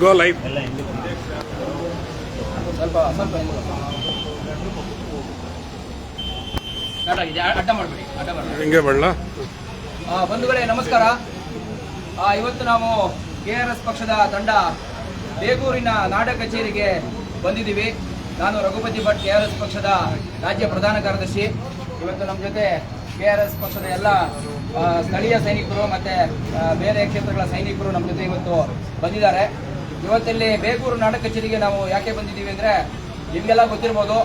Go live ಸ್ವಲ್ಪ ಸ್ವಲ್ಪ ಅಡ್ಡ ಮಾಡಬೇಡಿ ಅಡ್ಡ ಮಾಡಬೇಡಿ. ಹಿಂಗೆ ಬಳ್ಳ ಬಂಧುಗಳೇ ನಮಸ್ಕಾರ. ಆ, ಇವತ್ತು ನಾವು ಕೆ ಆರ್ ಎಸ್ ಪಕ್ಷದ ತಂಡ ಬೇಗೂರಿನ ನಾಡ ಕಚೇರಿಗೆ ಬಂದಿದ್ದೀವಿ. ನಾನು Raghupati Bhat K R S ಪಕ್ಷದ ರಾಜ್ಯ ಪ್ರಧಾನ ಕಾರ್ಯದರ್ಶಿ. ಇವತ್ತು ನಮ್ಮ ಜೊತೆ ಕೆ ಆರ್ ಎಸ್ ಪಕ್ಷದ ಎಲ್ಲ ಸ್ಥಳೀಯ ಸೈನಿಕರು ಮತ್ತು ಬೇರೆ ಕ್ಷೇತ್ರಗಳ ಸೈನಿಕರು ನಮ್ಮ ಜೊತೆ ಇವತ್ತು ಬಂದಿದ್ದಾರೆ. ಇವತ್ತಲ್ಲಿ ಬೇಗೂರು ನಾಡ ಕಚೇರಿಗೆ ನಾವು ಯಾಕೆ ಬಂದಿದ್ದೀವಿ ಅಂದರೆ, ನಿಮಗೆಲ್ಲ ಗೊತ್ತಿರ್ಬೋದು.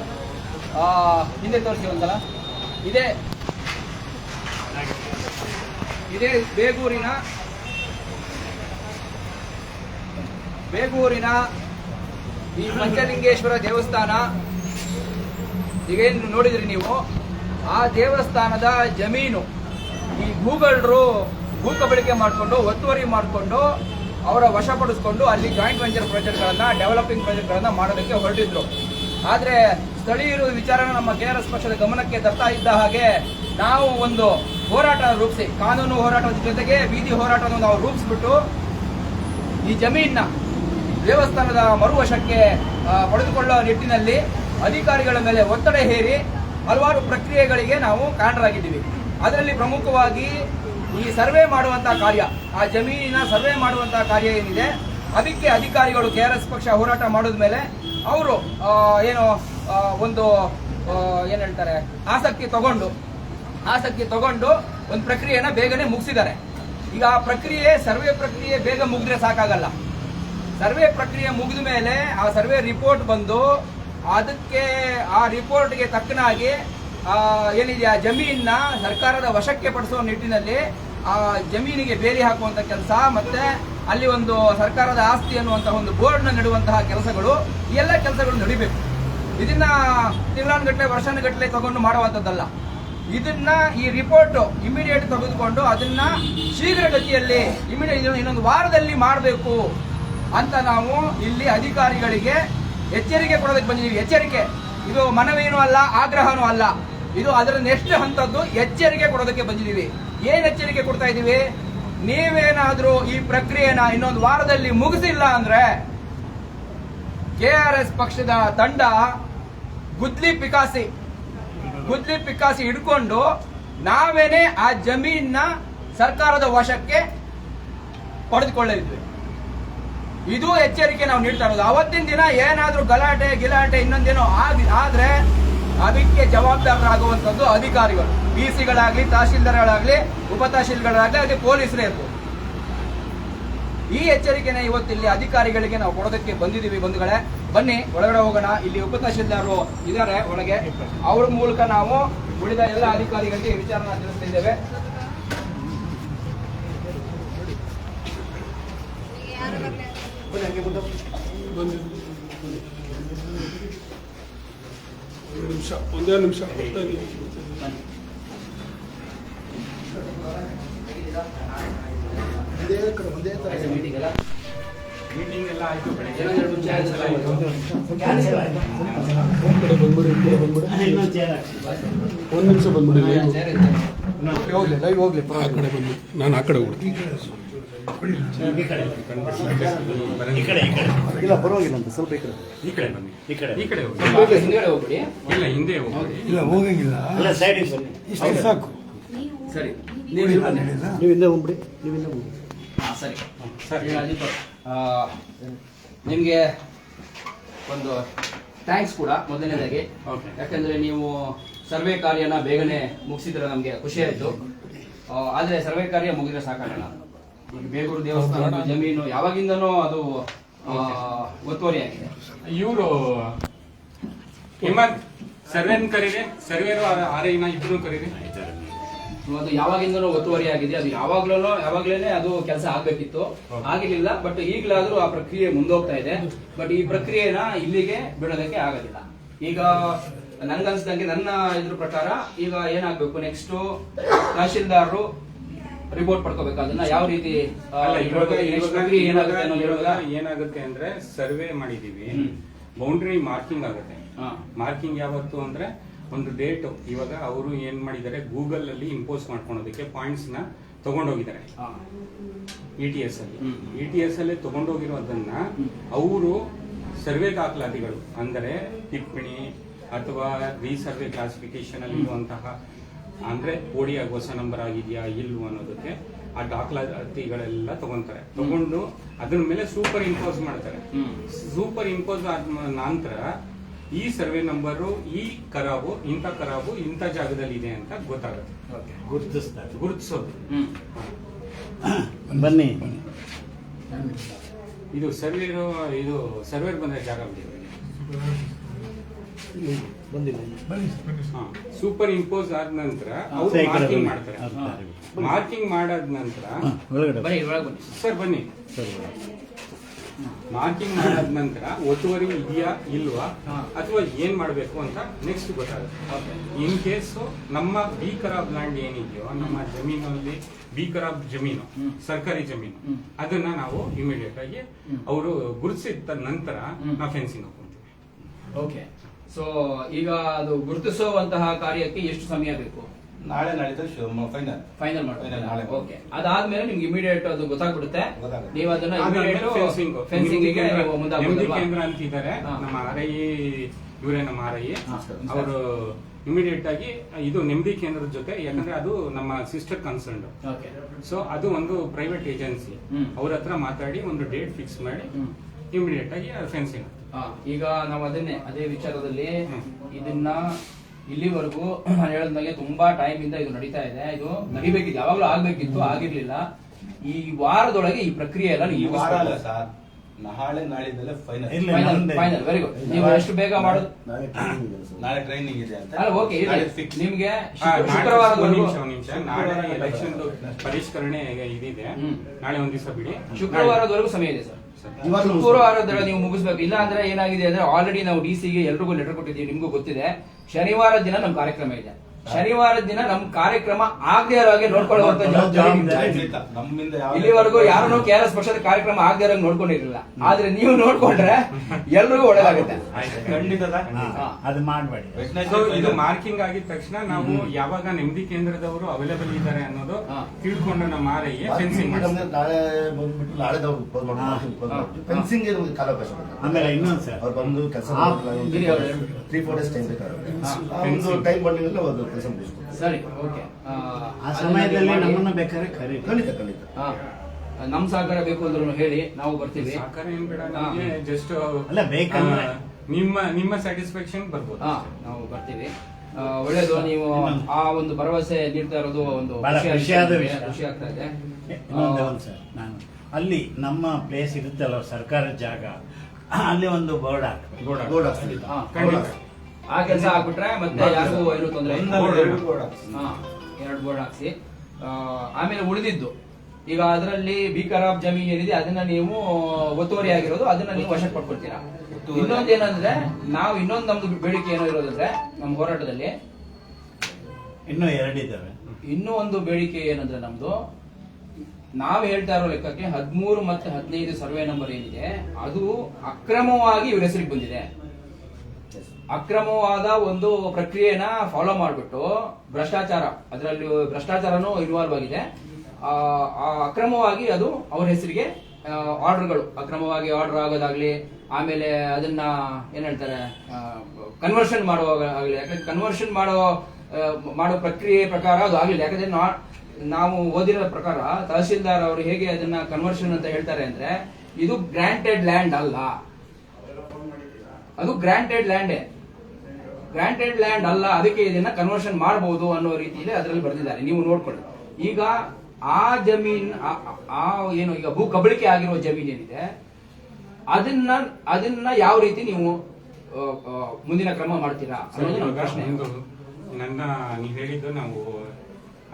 ಹಿಂದೆ ತೋರಿಸಿ ಒಂದ್ಸಲ. ಇದೇ ಇದೇ ಬೇಗೂರಿನ ಬೇಗೂರಿನ ಈ ಪಂಚಲಿಂಗೇಶ್ವರ ದೇವಸ್ಥಾನ. ಈಗೇನು ನೋಡಿದ್ರಿ ನೀವು? ಆ ದೇವಸ್ಥಾನದ ಜಮೀನು ಈ ಭೂಗಳರು ಭೂ ಕಬಳಿಕೆ ಮಾಡಿಕೊಂಡು, ಒತ್ತುವರಿ ಮಾಡಿಕೊಂಡು, ಅವರ ವಶಪಡಿಸ್ಕೊಂಡು ಅಲ್ಲಿ ಜಾಯಿಂಟ್ ವೆಂಚರ್ ಪ್ರಾಜೆಕ್ಟ್ಗಳನ್ನು ಡೆವಲಪಿಂಗ್ ಪ್ರಾಜೆಕ್ಟ್ಗಳನ್ನು ಮಾಡೋದಕ್ಕೆ ಹೊರಟಿದ್ರು. ಆದರೆ ಸ್ಥಳೀಯರು ವಿಚಾರನ ನಮ್ಮ ಕೆ ಆರ್ ಎಸ್ ಪಕ್ಷದ ಗಮನಕ್ಕೆ ತರ್ತಾ ಇದ್ದ ಹಾಗೆ ನಾವು ಒಂದು ಹೋರಾಟ ರೂಪಿಸಿ, ಕಾನೂನು ಹೋರಾಟದ ಜೊತೆಗೆ ಬೀದಿ ಹೋರಾಟವನ್ನು ನಾವು ರೂಪಿಸ್ಬಿಟ್ಟು ಈ ಜಮೀನ ದೇವಸ್ಥಾನದ ಮರುವಶಕ್ಕೆ ಪಡೆದುಕೊಳ್ಳುವ ನಿಟ್ಟಿನಲ್ಲಿ ಅಧಿಕಾರಿಗಳ ಮೇಲೆ ಒತ್ತಡ ಹೇರಿ, ಹಲವಾರು ಪ್ರಕ್ರಿಯೆಗಳಿಗೆ ನಾವು ಕಾರಣರಾಗಿದ್ದೀವಿ ಅದರಲ್ಲಿ ಪ್ರಮುಖವಾಗಿ ಈ ಸರ್ವೆ ಮಾಡುವಂತಹ ಕಾರ್ಯ, ಆ ಜಮೀನಿನ ಸರ್ವೆ ಮಾಡುವಂತಹ ಕಾರ್ಯ ಏನಿದೆ, ಅದಕ್ಕೆ ಅಧಿಕಾರಿಗಳು ಕೆ ಪಕ್ಷ ಹೋರಾಟ ಮಾಡಿದ ಮೇಲೆ ಅವರು ಏನು ಒಂದು ಏನು ಹೇಳ್ತಾರೆ, ಆಸಕ್ತಿ ತಗೊಂಡು ಆಸಕ್ತಿ ತಗೊಂಡು ಒಂದು ಪ್ರಕ್ರಿಯೆನ ಬೇಗನೆ ಮುಗಿಸಿದ್ದಾರೆ. ಈಗ ಆ ಪ್ರಕ್ರಿಯೆ, ಸರ್ವೆ ಪ್ರಕ್ರಿಯೆ ಬೇಗ ಮುಗಿದ್ರೆ ಸಾಕಾಗಲ್ಲ. ಸರ್ವೆ ಪ್ರಕ್ರಿಯೆ ಮುಗಿದ ಮೇಲೆ ಆ ಸರ್ವೆ ರಿಪೋರ್ಟ್ ಬಂದು ಅದಕ್ಕೆ ಆ ರಿಪೋರ್ಟ್ಗೆ ತಕ್ಕನಾಗಿ ಏನಿದೆ ಆ ಜಮೀನ ಸರ್ಕಾರದ ವಶಕ್ಕೆ ಪಡಿಸುವ ನಿಟ್ಟಿನಲ್ಲಿ, ಆ, ಜಮೀನಿಗೆ ಬೇಲಿ ಹಾಕುವಂತ ಕೆಲಸ ಮತ್ತೆ ಅಲ್ಲಿ ಒಂದು ಸರ್ಕಾರದ ಆಸ್ತಿ ಅನ್ನುವಂತಹ ಒಂದು ಬೋರ್ಡ್ನ ನೆಡುವಂತಹ ಕೆಲಸಗಳು, ಈ ಎಲ್ಲ ಕೆಲಸಗಳು ನಡಿಬೇಕು. ಇದನ್ನ ತಿಂಗಳಾನುಗಟ್ಟಲೆ ವರ್ಷಾನುಗಟ್ಟಲೆ ತಗೊಂಡು ಮಾಡುವಂಥದ್ದಲ್ಲ ಇದನ್ನ ಈ ರಿಪೋರ್ಟ್ ಇಮಿಡಿಯೇಟ್ ತೆಗೆದುಕೊಂಡು ಅದನ್ನ ಶೀಘ್ರಗತಿಯಲ್ಲಿ ಇಮಿಡಿಯೇಟ್ ಇನ್ನೊಂದು ವಾರದಲ್ಲಿ ಮಾಡಬೇಕು ಅಂತ ನಾವು ಇಲ್ಲಿ ಅಧಿಕಾರಿಗಳಿಗೆ ಎಚ್ಚರಿಕೆ ಕೊಡೋದಕ್ಕೆ ಬಂದಿದ್ದೀವಿ. ಎಚ್ಚರಿಕೆ. ಇದು ಮನವೇನೂ ಅಲ್ಲ, ಆಗ್ರಹನೂ ಅಲ್ಲ. ಇದು ಅದರ ನೆಕ್ಸ್ಟ್ ಹಂತದ್ದು ಎಚ್ಚರಿಕೆ ಕೊಡೋದಕ್ಕೆ ಬಂದಿದ್ದೀವಿ. ಏನ್ ಎಚ್ಚರಿಕೆ ಕೊಡ್ತಾ ಇದ್ದೀವಿ? ನೀವೇನಾದ್ರೂ ಈ ಪ್ರಕ್ರಿಯೆನ ಇನ್ನೊಂದು ವಾರದಲ್ಲಿ ಮುಗಿಸಿಲ್ಲ ಅಂದ್ರೆ ಎಸ್ ಪಕ್ಷದ ತಂಡ ಗುದ್ಲಿ ಪಿಕಾಸಿ ಗುದ್ಲಿ ಪಿಕಾಸಿ ಹಿಡ್ಕೊಂಡು ನಾವೇನೆ ಆ ಜಮೀನ್ನ ಸರ್ಕಾರದ ವಶಕ್ಕೆ ಪಡೆದುಕೊಳ್ಳಲಿದ್ವಿ. ಇದು ಎಚ್ಚರಿಕೆ ನಾವು ನೀಡ್ತಾ ಇರೋದು. ಅವತ್ತಿನ ದಿನ ಏನಾದ್ರೂ ಗಲಾಟೆ, ಗಿಲಾಟೆ ಇನ್ನೊಂದೇನೋ ಆದ್ರೆ ಅದಕ್ಕೆ ಜವಾಬ್ದಾರರಾಗುವಂಥದ್ದು ಅಧಿಕಾರಿಗಳು. ಪಿ ಸಿಗಳಾಗಲಿ ತಹಶೀಲ್ದಾರ್ಗಳಾಗ್ಲಿ ಉಪ ತಹಶೀಲ್ಗಳಾಗ್ಲಿ ಅದೇ ಪೊಲೀಸರೇ ಇರ್ಬೋದು. ಈ ಎಚ್ಚರಿಕೆನ ಇವತ್ತಿಲ್ಲಿ ಅಧಿಕಾರಿಗಳಿಗೆ ನಾವು ಕೊಡೋದಕ್ಕೆ ಬಂದಿದ್ದೀವಿ ಬಂಧುಗಳೇ. ಬನ್ನಿ ಒಳಗಡೆ ಹೋಗೋಣ. ಇಲ್ಲಿ ಉಪ ತಹಶೀಲ್ದಾರರು ಇದ್ದಾರೆ ಒಳಗೆ. ಅವ್ರ ಮೂಲಕ ನಾವು ಉಳಿದ ಎಲ್ಲ ಅಧಿಕಾರಿಗಳಿಗೆ ವಿಚಾರನ ತಿಳಿಸ್ತಿದ್ದೇವೆ ಒಂದು ನಿಮಿಷ ಒಂದೇ ನಿಮಿಷ ಒಂದೇ ಒಂದೇ ಮೀಟಿಂಗ್ ಎಲ್ಲ ಮೀಟಿಂಗ್ ಎಲ್ಲ ಆಯ್ತು ಬೆಳಗ್ಗೆ ಏನೋ ಎರಡು ನಿಮಿಷ ಆಯ್ತು. ಒಂದ್ ಕಡೆ ಬಂದ್ಬಿಡಿ ಈ ಕಡೆ ಬಂದ್ಬಿಡಿ ಒಂದು ನಿಮಿಷ ಬಂದ್ಬಿಡಿ live. ಹೋಗ್ಲಿ ಲೈವ್ ಹೋಗ್ಲಿ ಆ ಕಡೆ ಬಂದ್ಬಿಡಿ. ನಾನು ಆ ಕಡೆ ಹೋಗ್ತೀನಿ ಇಲ್ಲ ಪರವಾಗಿಲ್ಲ ಅಂತ ಸ್ವಲ್ಪ ಈ ಕಡೆ. ಈ ಕಡೆ ಬನ್ನಿ ಈ ಕಡೆ ಈ ಕಡೆ ಹೋಗಿ ಹೋಗ್ಬಿಡಿ. ಇಲ್ಲ ಹಿಂದೆ ಹೋಗಿ ಇಲ್ಲ ಹೋಗಂಗಿಲ್ಲ. ಇಲ್ಲ ಸೈಡಿಗೆ ಬನ್ನಿ. ಇಷ್ಟೇ ಸಾಕು. ಸರಿ. ನೀವು ಇಲ್ಲಿ ಬನ್ನಿ. ನೀವು ಹಿಂದೆ ಹೋಗ್ಬಿಡಿ. ನೀವು ಹಿಂದೆ ಹೋಗ್ಬಿಡಿ. ಹಾ, ಸರಿ. ಸರಿ. ನಿಮ್ಗೆ ಒಂದು ಥ್ಯಾಂಕ್ಸ್ ಕೂಡ ಮೊದಲನೇದಾಗಿ. ಓಕೆ ಯಾಕಂದ್ರೆ ನೀವು ಸರ್ವೆ ಕಾರ್ಯನ ಬೇಗನೆ ಮುಗಿಸಿದ್ರೆ ನಮಗೆ ಖುಷಿ ಆದರೆ ಸರ್ವೆ ಕಾರ್ಯ ಮುಗಿದ್ರೆ ಸಾಕಾಗಲ್ಲ. ಬೇಗೂರು ದೇವಸ್ಥಾನದ ಜಮೀನು ಯಾವಾಗಿಂದನೂ ಅದು ಒತ್ತುವರಿ ಆಗಿದೆ. ಇವರು ಹೇಮಂತ್ ಸರ್ವೇನ್ ಕರೀರಿ ಸರ್ವೇರು ಆರೈನ ಇಬ್ಬರು ಕರೀರಿ. ಅದು ಯಾವಾಗಿಂದನೂ ಒತ್ತುವರಿ ಆಗಿದೆ. ಅದು ಯಾವಾಗ್ಲೂ ಯಾವಾಗ್ಲೇನೆ ಅದು ಕೆಲಸ ಆಗ್ಬೇಕಿತ್ತು. ಆಗಿರ್ಲಿಲ್ಲ ಬಟ್ ಈಗಲಾದ್ರೂ ಆ ಪ್ರಕ್ರಿಯೆ ಮುಂದೋಗ್ತಾ ಇದೆ. ಬಟ್ ಈ ಪ್ರಕ್ರಿಯೆನ ಇಲ್ಲಿಗೆ ಬಿಡೋದಕ್ಕೆ ಆಗೋದಿಲ್ಲ. ಈಗ ನನ್ಗನ್ಸ್ದಂಗೆ ನನ್ನ ಇದ್ರ ಪ್ರಕಾರ ಈಗ ಏನಾಗ್ಬೇಕು? ನೆಕ್ಸ್ಟ್ ತಹಶೀಲ್ದಾರರು ರಿಪೋರ್ಟ್ ಪಡ್ಕೋಬೇಕು. ಅದನ್ನ ಯಾವ ರೀತಿ ಏನಾಗುತ್ತೆ ಅಂದ್ರೆ ಸರ್ವೆ ಮಾಡಿದೀವಿ. ಬೌಂಡ್ರಿ ಮಾರ್ಕಿಂಗ್ ಆಗುತ್ತೆ. ಮಾರ್ಕಿಂಗ್ ಯಾವತ್ತು ಅಂದ್ರೆ ಒಂದು ಡೇಟ್ ಇವಾಗ ಅವರು ಏನ್ ಮಾಡಿದ್ದಾರೆ? ಗೂಗಲ್ ಅಲ್ಲಿ ಇಂಪೋಸ್ ಮಾಡ್ಕೊಳೋದಕ್ಕೆ ಪಾಯಿಂಟ್ಸ್ನ ತಗೊಂಡೋಗಿದ್ದಾರೆ. ಇ ಟಿ ಎಸ್ ಅಲ್ಲಿ. ಇ ಟಿ ಎಸ್ ಅಲ್ಲಿ ತಗೊಂಡೋಗಿರೋದನ್ನ ಅವರು ಸರ್ವೆ ದಾಖಲಾತಿಗಳು ಅಂದರೆ ಟಿಪ್ಪಣಿ ಅಥವಾ ರೀಸರ್ವೆ ಕ್ಲಾಸಿಫಿಕೇಶನ್ ಅಲ್ಲಿ ಇರುವಂತಹ ಅಂದ್ರೆ ಓಡಿಯಾಗ ಹೊಸ ನಂಬರ್ ಆಗಿದೆಯಾ ಇಲ್ವೋ ಅನ್ನೋದಕ್ಕೆ ಆ ದಾಖಲಾತಿಗಳೆಲ್ಲ ತಗೊಂತಾರೆ. ತಗೊಂಡು ಅದ್ರ ಮೇಲೆ ಸೂಪರ್ ಇಂಪೋಸ್ ಮಾಡ್ತಾರೆ. ಸೂಪರ್ ಇಂಪೋಸ್ ಆದ ನಂತರ ಈ ಸರ್ವೆ ನಂಬರು ಈ ಕರಾಬು ಇಂಥ ಕರಾಬು ಇಂಥ ಜಾಗದಲ್ಲಿ ಇದೆ ಅಂತ ಗೊತ್ತಾಗುತ್ತೆ. ಗುರುತಿಸ್ತಾರೆ. ಗುರುತಿಸೋದು. ಹ್ಮ್. ಬನ್ನಿ. ಇದು ಸರ್ವೆ ಇದು ಸರ್ವೆ ಬಂದ ಜಾಗ ಸೂಪರ್ ಇಂಪೋಸ್ ಆದ ನಂತರ ಅವ್ರು ಮಾರ್ಕಿಂಗ್ ಮಾಡ್ತಾರೆ. ಮಾರ್ಕಿಂಗ್ ಮಾಡಾದ ನಂತರ ಹಾ, ಒಳಗಡೆ ಬನ್ನಿ ಒಳಗೆ ಬನ್ನಿ. ಸರ್ ಬನ್ನಿ. ಮಾರ್ಕಿಂಗ್ ಮಾಡಾದ ನಂತರ ಒತ್ತುವರಿ ಇದೆಯಾ ಇಲ್ವಾ. ಅಥವಾ ಏನ್ ಮಾಡಬೇಕು ಅಂತ ನೆಕ್ಸ್ಟ್ ಗೊತ್ತಾಗುತ್ತೆ. ಇನ್ ಕೇಸ್ ನಮ್ಮ ಬಿ ಖರಾಬ್ ಲ್ಯಾಂಡ್ ಏನಿದೆಯೋ ನಮ್ಮ ಜಮೀನಲ್ಲಿ ಬಿ ಜಮೀನು. ಸರ್ಕಾರಿ ಜಮೀನು. ಅದನ್ನ ನಾವು ಇಮಿಡಿಯೇಟ್ ಆಗಿ. ಅವರು ಗುರುತಿಸಿದ ನಂತರ. ನಾವು ಫೆನ್ಸಿಂಗ್ ಹಾಕೊಂತೀವಿ ಓಕೆ ಸೊ ಈಗ ಅದು ಗುರುತಿಸುವಂತಹ ಕಾರ್ಯಕ್ಕೆ ಎಷ್ಟು ಸಮಯ ಬೇಕು ನಾಳೆ ನಾಳಿದ್ದು ಫೈನಲ್ ಫೈನಲ್ Final. ನಾಳೆ. ಓಕೆ ಅದಾದ್ಮೇಲೆ ನಿಮ್ಗೆ ಇಮಿಡಿಯೇಟ್ ಅದು ಗೊತ್ತಾಗ್ಬಿಡುತ್ತೆ. ಗೊತ್ತಾಗುತ್ತೆ. ನೀವು ಅದನ್ನ ಇಮಿಡಿಯೇಟ್ ಫೆನ್ಸಿಂಗ್ ಕೇಂದ್ರ ಅಂತಿದ್ದಾರೆ ಹಾ. ನಮ್ಮ ಆರ್ ಐ ಇವರೇ ನಮ್ಮ ಆರ್ ಐ ಹಾ. ಅವರು ಇಮಿಡಿಯೇಟ್ ಆಗಿ ಇದು ನೆಮ್ಮದಿ ಕೇಂದ್ರದ ಜೊತೆ ಯಾಕಂದ್ರೆ ಅದು ನಮ್ಮ ಸಿಸ್ಟರ್ ಕನ್ಸರ್ನ್ ಓಕೆ ಸೊ ಅದು ಒಂದು ಪ್ರೈವೇಟ್ ಏಜೆನ್ಸಿ ಹ್ಮ್. ಅವ್ರ ಹತ್ರ ಮಾತಾಡಿ ಒಂದು ಡೇಟ್ ಫಿಕ್ಸ್ ಮಾಡಿ ಹ್ಮ್. ಇಮಿಡಿಯೇಟ್ ಆಗಿ ಫೆನ್ಸಿಂಗ್ ಈಗ ನಾವು ಅದನ್ನೇ ಅದೇ ವಿಚಾರದಲ್ಲಿ ಇದನ್ನ ಇಲ್ಲಿವರೆಗೂ ನಾನು ಹೇಳಿದ್ಮೇಲೆ ತುಂಬಾ ಟೈಮ್ ಇಂದ ಇದು ನಡೀತಾ ಇದೆ. ಇದು ನಡಿಬೇಕಿತ್ತು ಯಾವಾಗ್ಲೂ ಆಗ್ಬೇಕಿತ್ತು ಆಗಿರ್ಲಿಲ್ಲ. ಈ ವಾರದೊಳಗೆ ಈ ಪ್ರಕ್ರಿಯೆ ಎಲ್ಲ ಈ ನೀವು ವಾರ ಅಲ್ಲ ಸರ್. ನಾಳೆ ನಾಳಿದ್ದಲ್ಲೇ final. Final final very good ನೀವು ಎಷ್ಟು ಬೇಗ ಮಾಡೋದು? ನಾಳೆ training ಇದೆ ಸರ್. ನಾಳೆ ಟ್ರೈನಿಂಗ್ ಇದೆ ಅಂತ. ಅಲ್ಲ ಓಕೆ ನಿಮ್ಗೆ ಆ, ಶುಕ್ರ- ಒಂದ್ ನಿಮಿಷ ಒಂದ್ ನಿಮಿಷ. ನಾಳೆ ಎಲೆಕ್ಷನ್ ಪರಿಷ್ಕರಣೆ ಇದಿದೆ. ನಾಳೆ ಒಂದ್ ದಿವಸ ಬಿಡಿ. ಶುಕ್ರವಾರದವರೆಗೂ ಸಮಯ ಇದೆ ಸರ್. ಶುಕ್ರವಾರದೊಳಗೆ ನೀವು ಮುಗಿಸ್ಬೇಕು. ಇಲ್ಲ ಅಂದ್ರೆ ಏನಾಗಿದೆ ಅಂದ್ರೆ ಆಲ್ರೆಡಿ ನಾವು ಡಿ ಗೆ ಎಲ್ರಿಗೂ ಲೆಟರ್ ಕೊಟ್ಟಿದ್ದೀವಿ. ನಿಮಗೂ ಗೊತ್ತಿದೆ. ಶನಿವಾರ ದಿನ ನಮ್ ಕಾರ್ಯಕ್ರಮ ಇದೆ. ಶನಿವಾರ ದಿನ ನಮ್ ಕಾರ್ಯಕ್ರಮ ಆಗದೆ ಇರೋ ಹಾಗೆ ನೋಡ್ಕೊಳ್ಳುವಂತ ಜವಾಬ್ದಾರಿ ನಿಮ್ದು. ನಮ್ಮಿಂದ ಇಲ್ಲಿವರೆಗೂ ಯಾರನ್ನು ಕೆ ಆರ್ ಎಸ್ ಪಕ್ಷದ ಕಾರ್ಯಕ್ರಮ ಆಗದೆ ಇರೋ ನೋಡ್ಕೊಂಡಿರಲಿಲ್ಲ. ಆದ್ರೆ ನೀವು ನೋಡ್ಕೊಂಡ್ರೆ ಎಲ್ರಿಗೂ ಒಳ್ಳೇದಾಗುತ್ತೆ. ಅದು ಮಾಡಬೇಡಿ. ಇದು ಮಾರ್ಕಿಂಗ್ ಆಗಿದ ತಕ್ಷಣ ನಾವು ಯಾವಾಗ ನೆಮ್ಮದಿ ಕೇಂದ್ರದವರು ಅವೈಲೇಬಲ್ ಇದ್ದಾರೆ ಅನ್ನೋದು. ತಿಳ್ಕೊಂಡು ನಮ್ಮ ಆರೈಗೆ ಫೆನ್ಸಿಂಗ್ ನಾಳೆ ಬಂದ್ಬಿಟ್ಟು ನಾಳೆ ಫೆನ್ಸಿಂಗ್ ಆಮೇಲೆ ಇನ್ನೊಂದು ಸರ್. ಅವ್ರು ಬಂದು ಕೆಲಸ ತ್ರೀ ಫೋರ್ ಡೇಸ್ ಟೈಮ್ ಬೇಕಾಗುತ್ತೆ ಹಾ. ಆ ಒಂದು ಟೈಮ್ ಬಂದಿಲ್ಲ ಒಂದು ಕೆಲಸ ಮುಗಿಸ್ಬೋದು ಸರಿ ಓಕೆ ಆ ಸಮಯದಲ್ಲಿ ನಮ್ಮನ್ನ ಬೇಕಾದ್ರೆ ಕರೆ ಖಂಡಿತ ಖಂಡಿತ. ನಮ್ ಸಹಕಾರ ಬೇಕು ಅಂದ್ರೂ ಹೇಳಿ ನಾವು ಬರ್ತೀವಿ. ಸಹಕಾರ ಏನ್ ಬೇಡ ನಮಗೆ ಜಸ್ಟ್ ಅಲ್ಲ, ಬೇಕಂದ್ರೆ- ನಿಮ್ಮ ನಿಮ್ಮ ಸ್ಯಾಟಿಸ್ಫ್ಯಾಕ್ಷನ್ ಬರ್ಬೋದು ಹಾ ನಾವು ಬರ್ತೀವಿ. ಆ, ಒಳ್ಳೇದು ನೀವು ಆ ಒಂದು ಭರವಸೆ ನೀಡ್ತಾ ಇರೋದು ಒಂದು ಬಹಳ ಖುಷಿ ಖುಷಿಯಾದ ಆಗ್ತಾ ಇದೆ, ವಿಷಯ. ಖುಷಿ ಆಗ್ತಾ ಇದೆ. ಇನ್ನೊಂದೇ ಆ, ಒಂದು ಸರ್ ನಾನು ಅಲ್ಲಿ ನಮ್ಮ ಪ್ಲೇಸ್ ಇರುತ್ತಲ್ಲ ಸರ್ಕಾರದ ಜಾಗ. ಅಲ್ಲಿ ಒಂದು ಬೋರ್ಡ್ ಗೋಡ ಹಾ, ಖಂಡಿತ. ಆ ಕೆಲಸ ಹಾಕ್ಬಿಟ್ರೆ ಮತ್ತೆ ಯಾರಿಗೂ ಏನು ತೊಂದರೆ ಇಲ್ಲ. ಒಂದಲ್ಲ ಎರಡು ಬೋರ್ಡ್ ಹಾಕ್ಸಿ. ಹಾ ಎರಡು ಬೋರ್ಡ್ ಹಾಕ್ಸಿ. ಆ, ಆಮೇಲೆ ಉಳಿದಿದ್ದು. ಈಗ ಅದರಲ್ಲಿ ಬಿಕರಾಬ್ ಜಮೀನ್ ಏನಿದೆ ಅದನ್ನ ನೀವು ಒತ್ತುವರಿ ಆಗಿರೋದು ಅದನ್ನ ನೀವು ವಶಕ್ಕೆ ಪಡ್ಕೊಳ್ತೀರಾ. ಇನ್ನೊಂದ್ ಏನಂದ್ರೆ ನಾವು ಇನ್ನೊಂದ್ ನಮ್ದು ಬೇಡಿಕೆ ಏನೋ ಇರೋದಂದ್ರೆ ನಮ್ಮ ಹೋರಾಟದಲ್ಲಿ ಇನ್ನೂ ಎರಡಿದ್ದಾವೆ ಇನ್ನೂ ಒಂದು ಬೇಡಿಕೆ ಏನಂದ್ರೆ ನಮ್ದು ನಾವು ಹೇಳ್ತಾ ಇರೋ ಲೆಕ್ಕಕ್ಕೆ ಹದಿಮೂರು ಮತ್ತೆ ಹದಿನೈದು ಸರ್ವೆ ನಂಬರ್ ಏನಿದೆ, ಅದು ಅಕ್ರಮವಾಗಿ ಇವ್ರ ಹೆಸರಿಗೆ ಬಂದಿದೆ. ಅಕ್ರಮವಾದ ಒಂದು ಪ್ರಕ್ರಿಯೆನ ಫಾಲೋ ಮಾಡಿಬಿಟ್ಟು ಭ್ರಷ್ಟಾಚಾರ, ಅದರಲ್ಲಿ ಭ್ರಷ್ಟಾಚಾರನೂ ಇನ್ವಾಲ್ವ್ ಆಗಿದೆ. ಅಕ್ರಮವಾಗಿ ಅದು ಅವ್ರ ಹೆಸರಿಗೆ ಆರ್ಡರ್ಗಳು ಅಕ್ರಮವಾಗಿ ಆರ್ಡರ್ ಆಗೋದಾಗ್ಲಿ, ಆಮೇಲೆ ಅದನ್ನ ಏನ್ ಹೇಳ್ತಾರೆ ಕನ್ವರ್ಷನ್ ಮಾಡುವಾಗ ಆಗಲಿ, ಯಾಕಂದ್ರೆ ಕನ್ವರ್ಷನ್ ಮಾಡೋ ಮಾಡೋ ಪ್ರಕ್ರಿಯೆ ಪ್ರಕಾರ ಅದು ಆಗಲಿಲ್ಲ. ಯಾಕಂದ್ರೆ ನಾವು ಓದಿರೋ ಪ್ರಕಾರ ತಹಸೀಲ್ದಾರ್ ಅವರು ಹೇಗೆ ಅದನ್ನ ಕನ್ವರ್ಷನ್ ಅಂತ ಹೇಳ್ತಾರೆ ಅಂದ್ರೆ ಇದು ಗ್ರಾಂಟೆಡ್ ಲ್ಯಾಂಡ್ ಅಲ್ಲ. ಅದು ಗ್ರಾಂಟೆಡ್ ಲ್ಯಾಂಡೇ ಗ್ರಾಂಟೆಡ್ ಲ್ಯಾಂಡ್ ಅಲ್ಲ ಅದಕ್ಕೆ ಇದನ್ನ ಕನ್ವರ್ಷನ್ ಮಾಡಬಹುದು ಅನ್ನೋ ರೀತಿಯಲ್ಲಿ ಅದರಲ್ಲಿ ಬರೆದಿದ್ದಾರೆ. ನೀವು ನೋಡ್ಕೊಳ್ಳಿ. ಈಗ ಆ ಜಮೀನ್ ಆ- ಏನು ಈಗ ಭೂ ಕಬಳಿಕೆ ಆಗಿರೋ ಜಮೀನ್ ಏನಿದೆ ಅದನ್ನ ಅದನ್ನ ಯಾವ ರೀತಿ ನೀವು ಮುಂದಿನ ಕ್ರಮ ಮಾಡ್ತೀರಾ ಅನ್ನೋದು ನನ್ನ ಪ್ರಶ್ನೆ. ನನ್ನ ನೀವು ಹೇಳಿದ್ದು ನಾವು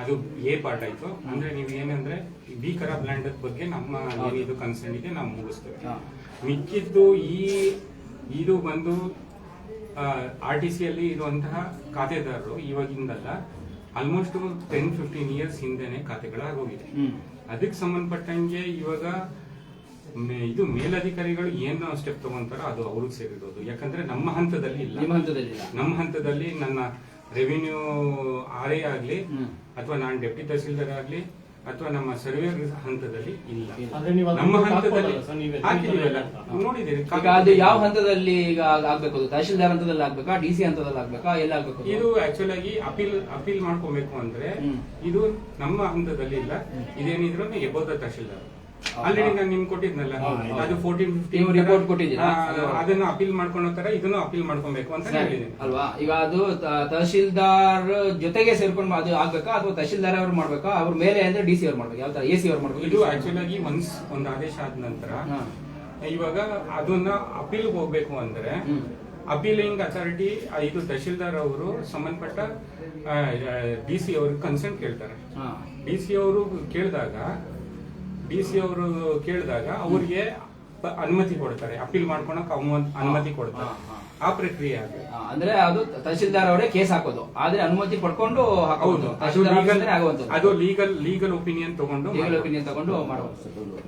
ಅದು ಎ ಪಾರ್ಟ್ ಆಯ್ತು. ಅಂದ್ರೆ ನೀವು ಏನಂದ್ರೆ ಬಿ ಬ್ಲ್ಯಾಂಡ್ ಲ್ಯಾಂಡ್ ಬಗ್ಗೆ ನಮ್ಮ ಏನಿದು ಕನ್ಸರ್ನ್ ಇದೆ ನಾವು ಮುಗಿಸ್ತೇವೆ. ಮಿಕ್ಕಿದ್ದು ಈ ಇದು ಬಂದು ಆರ್ ಟಿ ಸಿ ಅಲ್ಲಿ ಇರುವಂತಹ ಖಾತೆದಾರರು ಇವಾಗಿಂದಲ್ಲ ಆಲ್ಮೋಸ್ಟ್ ಟೆನ್ ಫಿಫ್ಟೀನ್ ಇಯರ್ಸ್ ಹಿಂದೆನೆ ಖಾತೆಗಳಾಗೋಗಿದೆ. ಹೋಗಿದೆ ಅದಕ್ಕೆ ಸಂಬಂಧಪಟ್ಟಂಗೆ ಇವಾಗ ಇದು ಮೇಲಧಿಕಾರಿಗಳು ಏನು ಸ್ಟೆಪ್ ತಗೊಂತಾರೋ ಅದು ಅವ್ರಿಗೆ ಸೇರಿರೋದು. ಯಾಕಂದ್ರೆ ನಮ್ಮ ಹಂತದಲ್ಲಿ ಇಲ್ಲ. ನಿಮ್ಮ ಹಂತದಲ್ಲಿ ಇಲ್ಲ. ನಮ್ಮ ಹಂತದಲ್ಲಿ ನನ್ನ ರೆವಿನ್ಯೂ ಆರ್ ಎ ಆಗ್ಲಿ. ಅಥವಾ ನಾನು ಡೆಪ್ಟಿ ತಹಸೀಲ್ದಾರ್ ಆಗ್ಲಿ ಅಥವಾ ನಮ್ಮ ಸರ್ವೆ ಹಂತದಲ್ಲಿ ಇಲ್ಲ. ನಮ್ಮ ಹಂತದಲ್ಲಿ ಹಾಕಿದೀವಲ್ಲ ನೋಡಿದ್ದೀರಿ ಈಗ ಅದು ಯಾವ ಹಂತದಲ್ಲಿ ಈಗ ಆಗ್ಬೇಕು ತಹಸೀಲ್ದಾರ್ ತಹಶೀಲ್ದಾರ್ ಹಂತದಲ್ಲಿ ಆಗ್ಬೇಕಾ? ಡಿ ಸಿ ಹಂತದಲ್ಲಿ ಆಗ್ಬೇಕಾ? ಎಲ್ಲ ಆಗ್ಬೇಕು ಇದು ಆಕ್ಚುಲ್ ಆಗಿ ಅಪೀಲ್ ಅಪೀಲ್ ಮಾಡ್ಕೋಬೇಕು ಅಂದ್ರೆ ಇದು ನಮ್ಮ ಹಂತದಲ್ಲಿ ಇಲ್ಲ. ಇದೇನಿದ್ರು ಎಬೋದ ತಹಶೀಲ್ದಾರ್ ಆಲ್ರೆಡಿ ನಾನು ನಿಮ್ಗೆ ಕೊಟ್ಟಿದ್ನಲ್ಲ? ಅದು ಫೋರ್ಟೀನ್ ನೀವು report ಕೊಟ್ಟಿದ್ದೀರಾ? ಅದನ್ನ ಅಪೀಲ್ ಮಾಡ್ಕೊಳ್ಳೋ ತರ ಇದನ್ನು ಅಪೀಲ್ ಮಾಡ್ಕೊಬೇಕು ಅಂತ ಹೇಳಿದ್ದೀನಿ. ಅಲ್ವಾ? ಈಗ ಅದು ತಹಶೀಲ್ದಾರ್ ಜೊತೆಗೆ ಸೇರ್ಕೊಂಡು ಅದು ಆಗ್ಬೇಕಾ? ಅಥವಾ ತಹಶೀಲ್ದಾರ್ ಅವ್ರು ಮಾಡ್ಬೇಕಾ? ಅವ್ರ ಮೇಲೆ ಅಂದ್ರೆ ಡಿ ಸಿ ಅವ್ರು ಮಾಡ್ಬೇಕು? ಯಾವ ತರ ಎ ಸಿ ಅವ್ರು ಮಾಡ್ಬೇಕು? ಇದು ಆಕ್ಚುಲ್ ಆಗಿ ಒನ್ಸ್ ಒಂದು ಆದೇಶ ಆದ ನಂತರ. ಇವಾಗ ಅದನ್ನ ಅಪೀಲ್ ಹೋಗ್ಬೇಕು ಅಂದ್ರೆ ಅಪೀಲಿಂಗ್ ಅಥಾರಿಟಿ ಇದು ತಹಶೀಲ್ದಾರ್ ಅವರು ಸಂಬಂಧಪಟ್ಟ ಡಿ ಸಿ ಅವ್ರಿಗೆ ಕನ್ಸೆಂಟ್ ಕೇಳ್ತಾರೆ. ಡಿ ಸಿ ಅವರು ಕೇಳಿದಾಗ ಡಿ ಸಿ ಅವರು ಕೇಳಿದಾಗ ಅವ್ರಿಗೆ ಅನುಮತಿ ಕೊಡ್ತಾರೆ ಅಪೀಲ್ ಮಾಡ್ಕೊಳಕ್ ಅನುಮತಿ ಕೊಡ್ತಾರೆ. ಆ ಪ್ರಕ್ರಿಯೆ ಆಗುತ್ತೆ ಅಂದ್ರೆ ಅದು ತಹಶೀಲ್ದಾರ್ ಅವರೇ ಕೇಸ್ ಹಾಕೋದು. ಆದ್ರೆ ಅನುಮತಿ ಪಡ್ಕೊಂಡು ಹಾಕೋದು. ಹೌದು ಅದು ಲೀಗಲ್ ಅದು ಲೀಗಲ್ ಲೀಗಲ್ ಒಪಿನಿಯನ್ ತಗೊಂಡು ಲೀಗಲ್ ಒಪಿನಿಯನ್ ತಗೊಂಡು ಮಾಡಬಹುದು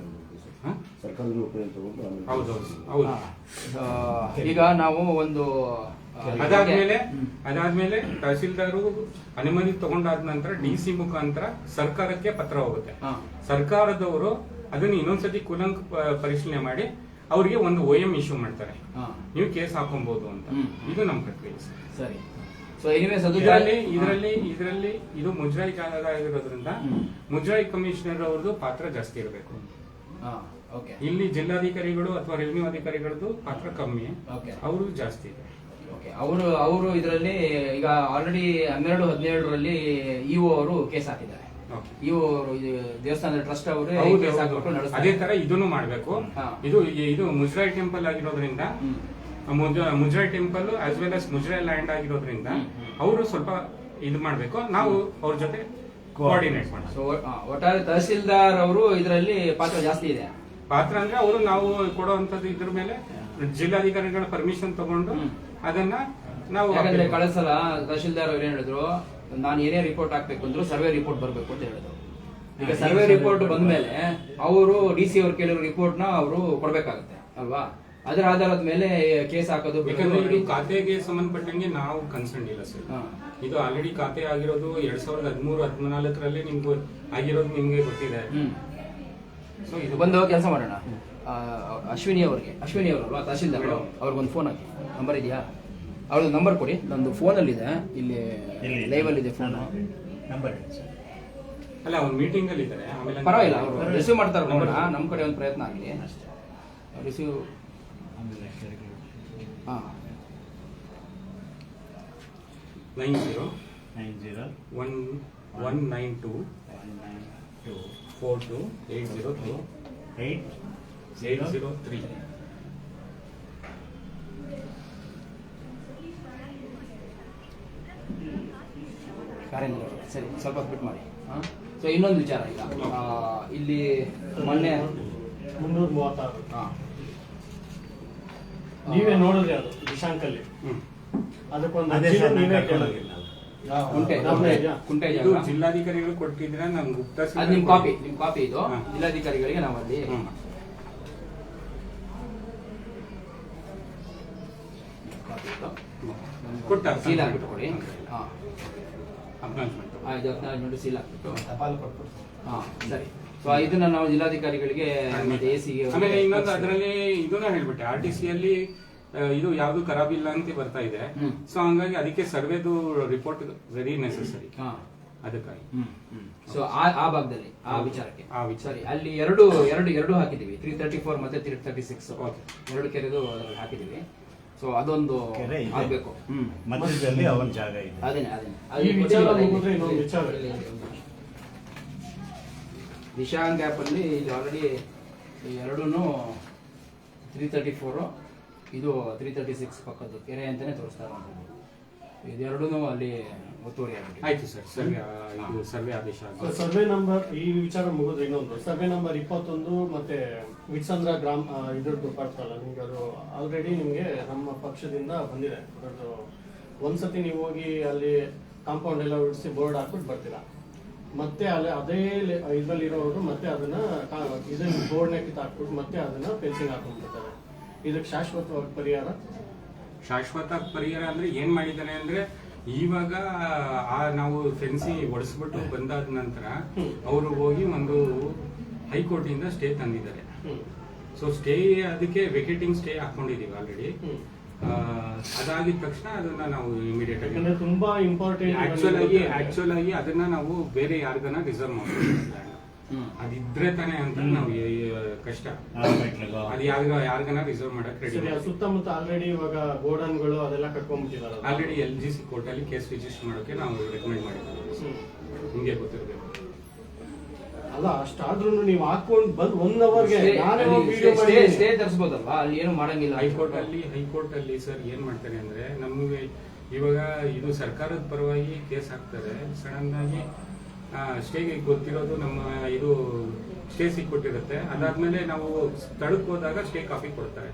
ಹೌದು ಹೌದು. ಈಗ ನಾವು ಒಂದು ಅದಾದ್ಮೇಲೆ. ಅದಾದ್ಮೇಲೆ ತಹಸೀಲ್ದಾರು ಅನುಮತಿ ತಗೊಂಡಾದ ನಂತರ ಡಿ ಸಿ ಮುಖಾಂತರ ಸರ್ಕಾರಕ್ಕೆ ಪತ್ರ ಹೋಗುತ್ತೆ. ಸರ್ಕಾರದವರು ಅದನ್ನ ಇನ್ನೊಂದ್ಸತಿ ಕುಲಂಕ ಪರಿಶೀಲನೆ ಮಾಡಿ ಅವರಿಗೆ ಒಂದು ಒ ಎಂ ಇಶ್ಯೂ ಮಾಡ್ತಾರೆ. ನೀವು ಕೇಸ್ ಹಾಕೊಬಹುದು ಅಂತ. ಇದು ನಮ್ಮ ಪ್ರಕ್ರಿಯೆ. ಸರಿ. ಇದರಲ್ಲಿ ಇದರಲ್ಲಿ ಇದರಲ್ಲಿ ಇದು ಮುಜರಾಯಿ ಜಾಗ ಆಗಿರೋದ್ರಿಂದ. ಮುಜರಾಯಿ ಕಮಿಷನರ್ ಅವ್ರದ್ದು ಪಾತ್ರ ಜಾಸ್ತಿ ಇರಬೇಕು. ಇಲ್ಲಿ ಜಿಲ್ಲಾಧಿಕಾರಿಗಳು ಅಥವಾ ರೆವಿನ್ಯೂ ಅಧಿಕಾರಿಗಳದ್ದು ಪಾತ್ರ ಕಮ್ಮಿ. ಅವರು ಜಾಸ್ತಿ ಇದೆ. ಅವರು ಅವರು ಇದರಲ್ಲಿ ಈಗ ಆಲ್ರೆಡಿ ಹನ್ನೆರಡು ಹದಿನೇಳರಲ್ಲಿ ಇಒ ಅವರು ಕೇಸ್ ಹಾಕಿದ್ದಾರೆ. ಇಒ ಅವರು ದೇವಸ್ಥಾನದ ಟ್ರಸ್ಟ್ ಅವರು ಕೇಸ್ ಹೌದು. ಹಾಕ್ಬಿಟ್ಟು ನಡೆಸ್ತಾರೆ. ಅದೇ ತರ ಇದನ್ನು ಮಾಡಬೇಕು. ಇದು ಇದು ಮುಜ್ರಾಯ್ ಟೆಂಪಲ್ ಆಗಿರೋದ್ರಿಂದ ಮುಜ್ರಾಯ್ ಟೆಂಪಲ್ ಆಸ್ ವೆಲ್ ಆಸ್ ಮುಜ್ರಾಯ್ ಲ್ಯಾಂಡ್ ಆಗಿರೋದ್ರಿಂದ. ಅವರು ಸ್ವಲ್ಪ ಇದು ಮಾಡಬೇಕು. ನಾವು ಅವ್ರ ಜೊತೆ ಕೋಆರ್ಡಿನೇಟ್ ಮಾಡ್ತೀವಿ ಸೊ ಒಟ್ಟಾರೆ ತಹಸೀಲ್ದಾರ್ ಅವರು ಇದರಲ್ಲಿ ಪಾತ್ರ ಜಾಸ್ತಿ ಇದೆ. ಪಾತ್ರ ಅಂದ್ರೆ ಅವರು ನಾವು ಕೊಡುವಂತದ್ದು ಇದ್ರ ಮೇಲೆ ಜಿಲ್ಲಾಧಿಕಾರಿಗಳ ಪರ್ಮಿಷನ್ ತಗೊಂಡು. ಅದನ್ನ ನಾವು ಯಾಕಂದ್ರೆ ಕಳೆದ ಸಲ ತಹಶೀಲ್ದಾರ್ ಅವ್ರು ಏನ್ ಹೇಳಿದ್ರು ನಾನು ಏನೇ ರಿಪೋರ್ಟ್ ಹಾಕ್ಬೇಕು ಅಂದ್ರು ಸರ್ವೆ ರಿಪೋರ್ಟ್ ಬರ್ಬೇಕು ಅಂತ ಹೇಳಿದ್ರು. ಈಗ ಸರ್ವೆ ರಿಪೋರ್ಟ್ ಬಂದ್ಮೇಲೆ ಅವರು ಡಿ ಸಿ ಅವ್ರು ಕೇಳಿರೋ ರಿಪೋರ್ಟ್ನ ಅವರು ಕೊಡ್ಬೇಕಾಗುತ್ತೆ ಅಲ್ವಾ? ಅದರ ಆಧಾರದ ಮೇಲೆ ಕೇಸ್ ಹಾಕೋದು ಯಾಕಂದ್ರೆ ಇದು ಬಿಡೋದು ಖಾತೆಗೆ ಸಂಬಂಧಪಟ್ಟಂಗೆ ನಾವು ಕನ್ಸರ್ನ್ ಇಲ್ಲ ಸರ್ ಇದು ಆಲ್ರೆಡಿ ಖಾತೆ ಆಗಿರೋದು ಎರಡ್ ಸಾವಿರದ ಹದಿಮೂರು ಹದಿನಾಲ್ಕರಲ್ಲಿ ನಿಮ್ಗೆ ಆಗಿರೋದು ನಿಮ್ಗೆ ಗೊತ್ತಿದೆ. ಸೊ ಇದು ಬಂದು ಕೆಲಸ ಮಾಡೋಣ. ಅಶ್ವಿನಿ ಅವ್ರಿಗೆ ಅಶ್ವಿನಿ ಅವರು ಅಲ್ವಾ ತಹಶೀಲ್ದಾರ್ ಅವ್ರಿಗೊಂದು ಫೋನ್ ಹಾಕಿ. ನಂಬರ್ ಇದೆಯಾ? ಅವ್ರದ್ದು ನಂಬರ್ ಕೊಡಿ. ನಂದು ಫೋನಲ್ಲಿದೆ ಇಲ್ಲಿ ಲೈವಲ್ಲಿದೆ ಲೈವ್ ಅಲ್ಲಿ ಇದೆ ಫೋನ್ ನಂಬರ್ ಅಲ್ಲ ಅವ್ರು ಮೀಟಿಂಗ್ ಅಲ್ಲಿ ಇದ್ದಾರೆ. ಆಮೇಲೆ ಪರವಾಗಿಲ್ಲ ಅವರು ರಿಸೀವ್ ಮಾಡ್ತಾರೆ ನೋಡೋಣ. ನಮ್ಮ ಕಡೆ ಒಂದು ಪ್ರಯತ್ನ ಆಗಲಿ. ರಿಸೀವ್ ಹಾಂ. Nine zero nine zero one one nine two one nine two four two eight zero three eight eight zero three. ಕಾರ್ಯನಿರ್ವಾಹಕ ಸರಿ ಸ್ವಲ್ಪ ಬಿಟ್ಟು ಮಾಡಿ. ಸೊ ಇನ್ನೊಂದು ವಿಚಾರ ಈಗ. ಇಲ್ಲಿ ಮೊನ್ನೆ ಮುನ್ನೂರ ಮೂವತ್ತಾರು ಹಾ. ನೀವೇ ನೋಡಿದ್ರಿ ಅದು ದಿಶಾಂಕಲ್ಲಿ. ಅದಕ್ಕೊಂದು ಅರ್ಜಿನೂ ನೀವೇ ನಾನು ಜಿಲ್ಲಾಧಿಕಾರಿಗಳು ಕೊಟ್ಟಿದ್ರೆ ನಮ್ ಗುಪ್ತ ಅದು ನಿಮ್ ಕಾಪಿ ನಿಮ್ ಕಾಪಿ ಇದು. ಹಾ. ಜಿಲ್ಲಾಧಿಕಾರಿಗಳಿಗೆ ನಾವು ಅಲ್ಲಿ ಹ್ಮ್. ಕಾಪಿ ಇದು. ಕೊಟ್ಟ ಸೀಲ್ ಹಾಕ್ಬಿಟ್ಟು ಕೊಡಿ. ಹಾ. ಹದಿನಾರು ಸೀಲ್ ಹಾಕ್ಬಿಟ್ಟು ಕೊಟ್ಬಿಟ್ಟು ಹಾ ಸರಿ. ಸೊ ಇದನ್ನ ನಾವು ಜಿಲ್ಲಾಧಿಕಾರಿಗಳಿಗೆ ಮತ್ತೆ ಎ ಸಿಗೆ ಆಮೇಲೆ ಇನ್ನೊಂದು ಅದರಲ್ಲಿ ಇದನ್ನ ಹೇಳ್ಬಿಟ್ಟೆ ಆರ್ ಟಿ ಸಿ ಅಲ್ಲಿ ಇದು ಯಾವ್ದು ಖರಾಬ್ ಇಲ್ಲ ಅಂತ ಬರ್ತಾ ಇದೆ. ಸೊ ಹಂಗಾಗಿ ಅದಕ್ಕೆ ಸರ್ವೇದು ರಿಪೋರ್ಟ್ ವೆರಿ ನೆಸೆಸರಿ ಹಾ. ಅದಕ್ಕಾಗಿ. ಸೊ ಆ ಆ ಭಾಗದಲ್ಲಿ ಆ ವಿಚಾರಕ್ಕೆ. ಆ ವಿಚಾರ. ಸರಿ ಅಲ್ಲಿ ಎರಡು ಎರಡು ಎರಡು ಹಾಕಿದೀವಿ ತ್ರೀ ತರ್ಟಿ ಫೋರ್ ಮತ್ತೆ ತ್ರೀ ತರ್ಟಿ ಸಿಕ್ಸ್. ಎರಡು ಕೆರೆದು ಹಾಕಿದೀವಿ ಸೊ ಅದೊಂದು ಕೆರೆ ಇದೆ. ಆಗ್ಬೇಕು. ಹ್ಮ್. ಮಧ್ಯದಲ್ಲಿ ಅವನ ಜಾಗ ಇದೆ. ಅದೇನೆ ಅದೇನೆ. ಈ ವಿಚಾರ ಮುಗಿದ್ರೆ ಇನ್ನೊಂದು ವಿಚಾರ. ಇದೆ. ದಿಶಾಂಗ್ ಗ್ಯಾಪ್ ಅಲ್ಲಿ ಇಲ್ಲಿ ಆಲ್ರೆಡಿ ಎರಡೂ ತ್ರೀ ತರ್ಟಿ ಫೋರು ಇದು ತ್ರೀ ತರ್ಟಿ ಸಿಕ್ಸ್ ಪಕ್ಕದ್ದು ಕೆರೆ ಅಂತಾನೆ ತೋರಿಸ್ತಾ ಇರೋದು. ಇದೆರಡೂ ಅಲ್ಲಿ ಒತ್ತುವರಿ ಆಗ್ಬಿಟ್ಟಿದೆ. ಆಯ್ತು ಸರ್ ಸರ್ವೆ ಆ, ಇದು ಸರ್ವೆ ಆದೇಶ ಆಗಿದೆ. ಸರ್ವೆ ನಂಬರ್ ಈ ವಿಚಾರ ಮುಗಿದ್ರೆ ಇನ್ನೊಂದು. ಸರ್ವೆ ನಂಬರ್ ಇಪ್ಪತ್ತೊಂದು ಮತ್ತೆ ವಿಟ್ಸಂದ್ರ ಗ್ರಾಮ ಆ, ಇದ್ರದ್ದು ಬರ್ತಲ್ಲ ನಿಮ್ಗೆ ಅದು ಆಲ್ರೆಡಿ ನಿಮ್ಗೆ ನಮ್ಮ ಪಕ್ಷದಿಂದ ಬಂದಿದೆ. ಅದು ಒಂದ್ಸತಿ ನೀವು ಹೋಗಿ ಅಲ್ಲಿ ಕಾಂಪೌಂಡ್ ಎಲ್ಲ ಉಡಿಸಿ ಬೋರ್ಡ್ ಹಾಕ್ಬಿಟ್ಟು ಬರ್ತೀರಾ. ಮತ್ತೆ ಅಲ್ಲಿ ಅದೇ ಇದ್ರಲ್ಲಿ ಇರೋರು ಮತ್ತೆ ಅದನ್ನ ಕಾ- ಇದನ್ನ ಬೋರ್ಡ್ನ ಕಿತ್ತಾಕ್ಬಿಟ್ಟು ಮತ್ತೆ ಅದನ್ನ ಫೆನ್ಸಿಂಗ್ ಹಾಕೊಂಡ್ಬಿಡ್ತಾರೆ. ಇದಕ್ಕೆ ಶಾಶ್ವತವಾಗಿ ಪರಿಹಾರ? ಶಾಶ್ವತ ಪರಿಹಾರ ಅಂದ್ರೆ ಏನ್ ಮಾಡಿದ್ದಾರೆ ಅಂದ್ರೆ ಇವಾಗ ಆ ನಾವು ಫೆನ್ಸಿ ಒಡಿಸ್ಬಿಟ್ಟು ಬಂದಾದ ನಂತರ. ಅವರು ಹೋಗಿ ಒಂದು ಹೈಕೋರ್ಟ್ ಇಂದ ಸ್ಟೇ ತಂದಿದ್ದಾರೆ ಸೊ ಸ್ಟೇ ಅದಕ್ಕೆ ವೆಕೇಟಿಂಗ್ ಸ್ಟೇ ಹಾಕೊಂಡಿದೀವಿ ಆಲ್ರೆಡಿ ಅದಾಗಿದ ತಕ್ಷಣ ಅದನ್ನ ನಾವು ಇಮಿಡಿಯೇಟ್ ಆಗಿ ತುಂಬಾ ಇಂಪಾರ್ಟೆಂಟ್ ಆಕ್ಚುಲ್ ಆಗಿ ಆಕ್ಚುಲ್ ಆಗಿ ಅದನ್ನ ನಾವು ಬೇರೆ ಯಾರ್ಗನ ರಿಸರ್ವ್ ಮಾಡ್ತೀವಿ ಅದಿದ್ರೆ ತಾನೇ ಅಂತ ನಾವು ಕಷ್ಟ. ಅದು ಯಾರಿಗ ಯಾರಿಗನ ರಿಸರ್ವ್ ಮಾಡಕ್ ರೆಡಿ ಸುತ್ತಮುತ್ತ ಆಲ್ರೆಡಿ ಇವಾಗ ಗೋಡನ್ಗಳು ಅದೆಲ್ಲ ಕಟ್ಕೊಂಡ್ಬಿಟ್ಟಿದ್ದಾರೆ already L G C court ಅಲ್ಲಿ ಕೇಸ್ ರಿಜಿಸ್ಟರ್ ಮಾಡೋಕೆ ನಾವು ರೆಕಮೆಂಡ್ ಮಾಡಿದ್ದೀವಿ. ಹಿಂಗೆ ಗೊತ್ತಿರಬೇಕು. ಅಲ್ಲ ಅಷ್ಟಾದ್ರೂ ನೀವು ಹಾಕೊಂಡ್ ಬಂದ್ ಒನ್ ಅವರ್ಗೆ ಸ್ಟೇ- ನಾನೇ ವಿಡಿಯೋ ಸ್ಟೇ- ಅಲ್ಲಿ ಏನು ಮಾಡಂಗಿಲ್ಲ. ಹೈಕೋರ್ಟ್ ಅಲ್ಲಿ ಹೈಕೋರ್ಟ್ ಅಲ್ಲಿ ಸರ್ ಏನ್ ಮಾಡ್ತಾರೆ ಅಂದ್ರೆ ನಮಗೆ ಇವಾಗ ಇದು ಸರ್ಕಾರದ ಪರವಾಗಿ ಕೇಸ್ ಹಾಕ್ತಾರೆ. ಸಡನ್ ಆಗಿ ಸ್ಟೇಗೆ ಗೊತ್ತಿರೋದು ನಮ್ಮ ಇದು ಸ್ಟೇ ಸಿಕ್ಬಿಟ್ಟಿರುತ್ತೆ ಅದಾದ್ಮೇಲೆ ನಾವು ಸ್ಥಳಕ್ಕೆ ಹೋದಾಗ ಸ್ಟೇ ಕಾಫಿ ಕೊಡ್ತಾರೆ.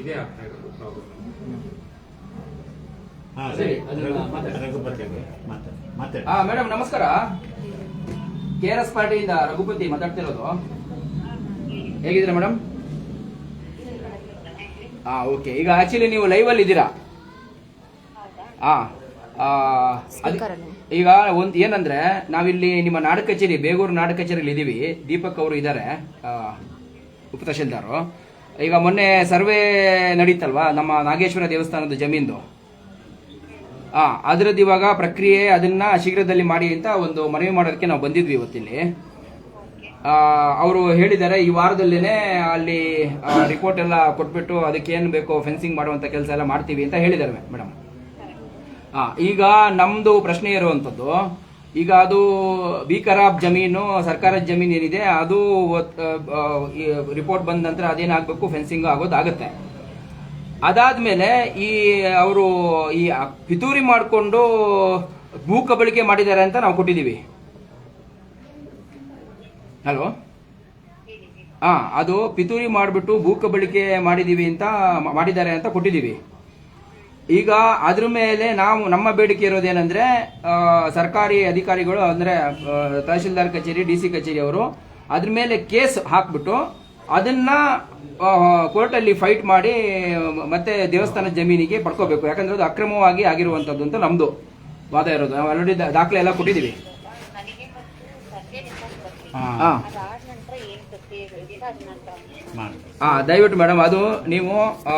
ಇದೇ ಆಗ್ತಾ ಇರೋದು ಪ್ರಾಬ್ಲಮ್ ಹಾ ಸರಿ, ಸರಿ ಅದನ್ನ ಮಾತಾಡಿ. ರಘುಪತಿ ಮಾತಾಡಿ ಮಾತಾಡಿ. ಹಾ ಮೇಡಮ್ ನಮಸ್ಕಾರ. ಕೆ ಆರ್ ಎಸ್ ಪಾರ್ಟಿಯಿಂದ ರಘುಪತಿ ಮಾತಾಡ್ತಿರೋದು. ಹೇಗಿದ್ದೀರಾ ಮೇಡಮ್? ಹಾ ಓಕೆ. ಈಗ ಆಕ್ಚುಲಿ ನೀವು ಲೈವ್ ಅಲ್ಲಿ ಇದ್ದೀರಾ? ಹಾ. ಈಗ ಒಂದ್ ಏನಂದ್ರೆ ನಾವಿಲ್ಲಿ ನಿಮ್ಮ ನಾಡ ಕಚೇರಿ ಬೇಗೂರು ನಾಡ ಕಚೇರಿಯಲ್ಲಿ ಇದೀವಿ. ದೀಪಕ್ ಅವರು ಇದ್ದಾರೆ ಉಪ ತಹಶೀಲ್ದಾರು. ಈಗ ಮೊನ್ನೆ ಸರ್ವೆ ನಡೀತಲ್ವಾ? ನಮ್ಮ ನಾಗೇಶ್ವರ ದೇವಸ್ಥಾನದ ಜಮೀನ್ದು. ಹಾ ಅದರದ್ದು ಇವಾಗ ಪ್ರಕ್ರಿಯೆ ಅದನ್ನ ಶೀಘ್ರದಲ್ಲಿ ಮಾಡಿ ಅಂತ ಒಂದು ಮನವಿ ಮಾಡೋದಕ್ಕೆ ನಾವು ಬಂದಿದ್ವಿ ಇವತ್ತಿಲ್ಲಿ. ಅವರು ಹೇಳಿದ್ದಾರೆ ಈ ವಾರದಲ್ಲೇನೆ ಅಲ್ಲಿ ರಿಪೋರ್ಟ್ ಎಲ್ಲ ಕೊಟ್ಬಿಟ್ಟು ಅದಕ್ಕೆ ಏನು ಬೇಕೋ ಫೆನ್ಸಿಂಗ್ ಮಾಡುವಂಥ ಕೆಲಸ ಎಲ್ಲ ಮಾಡ್ತೀವಿ ಅಂತ ಹೇಳಿದ್ದಾರೆ ಮೇಡಮ್ ಈಗ ನಮ್ದು ಪ್ರಶ್ನೆ ಇರುವಂತದ್ದು, ಈಗ ಅದು ಬಿ ಜಮೀನು, ಸರ್ಕಾರದ ಜಮೀನು ಏನಿದೆ, ಅದು ರಿಪೋರ್ಟ್ ಬಂದ ನಂತರ ಅದೇನಾಗಬೇಕು ಫೆನ್ಸಿಂಗ್ ಆಗೋದಾಗತ್ತೆ. ಅದಾದ್ಮೇಲೆ ಈ ಅವರು ಈ ಪಿತೂರಿ ಮಾಡಿಕೊಂಡು ಭೂ ಕಬಳಿಕೆ ಮಾಡಿದ್ದಾರೆ ಅಂತ ನಾವು ಕೊಟ್ಟಿದ್ದೀವಿ. ಹಲೋ ಹಾ ಅದು ಪಿತೂರಿ ಮಾಡಿಬಿಟ್ಟು ಭೂ ಕಬಳಿಕೆ ಮಾಡಿದ್ದೀವಿ ಅಂತ ಮಾಡಿದ್ದಾರೆ ಅಂತ ಕೊಟ್ಟಿದ್ದೀವಿ. ಈಗ ಅದ್ರ ಮೇಲೆ ನಾವು ನಮ್ಮ ಬೇಡಿಕೆ ಇರೋದೇನೆಂದ್ರೆ ಆ, ಸರ್ಕಾರಿ ಅಧಿಕಾರಿಗಳು ಅಂದ್ರೆ ತಹಶೀಲ್ದಾರ್ ಕಚೇರಿ ಡಿ ಸಿ ಕಚೇರಿ ಅವರು ಅದ್ರ ಮೇಲೆ ಕೇಸ್ ಹಾಕ್ಬಿಟ್ಟು ಅದನ್ನ ಕೋರ್ಟಲ್ಲಿ ಫೈಟ್ ಮಾಡಿ ಮತ್ತೆ ದೇವಸ್ಥಾನದ ಜಮೀನಿಗೆ ಪಡ್ಕೋಬೇಕು. ಯಾಕಂದ್ರೆ ಅದು ಅಕ್ರಮವಾಗಿ ಆಗಿರುವಂತದ್ದು ಅಂತ ನಮ್ದು ವಾದ ಇರೋದು. ನಾವು ಆಲ್ರೆಡಿ ದಾಖಲೆ ಎಲ್ಲ ಕೊಟ್ಟಿದ್ದೀವಿ. ದಯವಿಟ್ಟು ಮೇಡಮ್ ಅದು ನೀವು ಆ,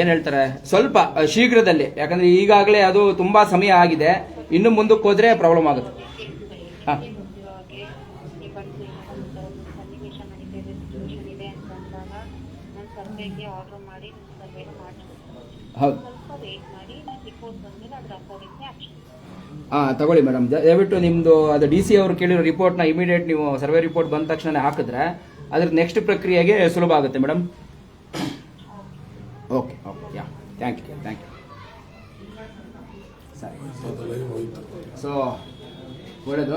ಏನ್ ಹೇಳ್ತಾರೆ? ಸ್ವಲ್ಪ ಶೀಘ್ರದಲ್ಲಿ. ಯಾಕಂದ್ರೆ ಈಗಾಗಲೇ ಅದು ತುಂಬಾ ಸಮಯ ಆಗಿದೆ. ಇನ್ನು ಮುಂದಕ್ಕೆ ಹೋದ್ರೆ ಪ್ರಾಬ್ಲಮ್ ಆಗುತ್ತೆ. ಹಾ. ಹೌದು. ಹಾ, ತಗೊಳ್ಳಿ ಮೇಡಮ್ ದಯವಿಟ್ಟು ನಿಮ್ದು, ಅದು ಡಿ ಸಿ ಅವರು ಕೇಳಿರೋ ರಿಪೋರ್ಟ್ನ ಇಮಿಡಿಯೇಟ್ ನೀವು ಸರ್ವೆ ರಿಪೋರ್ಟ್ ಬಂದ ತಕ್ಷಣ ಹಾಕಿದ್ರೆ ಅದ್ರ ನೆಕ್ಸ್ಟ್ ಪ್ರಕ್ರಿಯೆಗೆ ಸುಲಭ ಆಗುತ್ತೆ madam okay okay yeah thank you thank you ಸರಿ ಸೊ ಒಳ್ಳೆಯದು